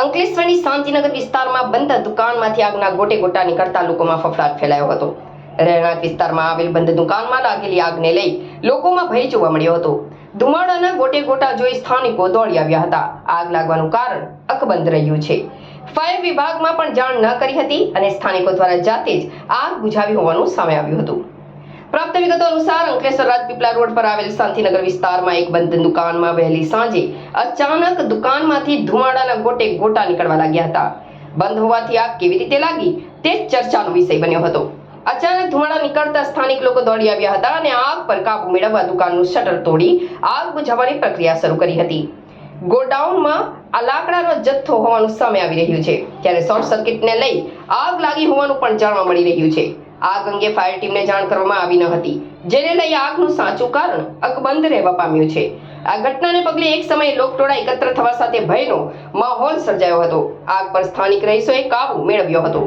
અંકલેશ્વરની શાંતિનગર વિસ્તારમાં બંધ દુકાનમાંથી આગના ગોટે ગોટા નીકળતા લોકોમાં ફફડાટ ફેલાયો હતો. રહેણાંક વિસ્તારમાં આવેલ બંધ દુકાનમાં લાગેલી આગને લઈ લોકોમાં ભય જોવા મળ્યો હતો. ધુમાડાના ગોટે ગોટા જોઈ સ્થાનિકો દોડી આવ્યા હતા. આગ લાગવાનું કારણ અકબંધ રહ્યું છે. ફાયર વિભાગમાં પણ જાણ ન કરી હતી અને સ્થાનિકો દ્વારા જાતે જ આગ બુઝાવી હોવાનું સામે આવ્યું હતું. પ્રાપ્ત વિગતો અનુસાર અંકલેશ્વર રાજપીપળા રોડ પર આવેલ શાંતિનગર વિસ્તારમાં એક બંધ દુકાનમાં વહેલી સાંજે અચાનક દુકાનમાંથી ધુમાડાના ગોટે ગોટા નીકળવા લાગ્યા હતા. બંધ હોવાથી આગ કેવી રીતે લાગી તે ચર્ચાનો વિષય બન્યો હતો. અચાનક ધુમાડા નીકળતા સ્થાનિક લોકો દોડી આવ્યા હતા અને આગ પર કાબુ મેળવવા દુકાનનું શટર તોડી આગ બુઝાવવાની પ્રક્રિયા શરૂ કરી હતી. ગોડાઉનમાં આ લાકડાનો જથ્થો હોવાનું સામે આવી રહ્યું છે. ત્યારે શોર્ટ સર્કિટને લઈ આગ લાગી હોવાનું પણ જાણવા મળી રહ્યું છે. આગ અંગે ફાયર ટીમને જાણ કરવામાં આવી ન હતી, જેને લઈ આગનું સાચું કારણ અકબંધ રહેવા પામ્યું છે. આ ઘટનાને પગલે એક સમયે લોકટોળા એકત્ર થવા સાથે ભયનો માહોલ સર્જાયો હતો. આગ પર સ્થાનિક રહીશોએ કાબુ મેળવ્યો હતો.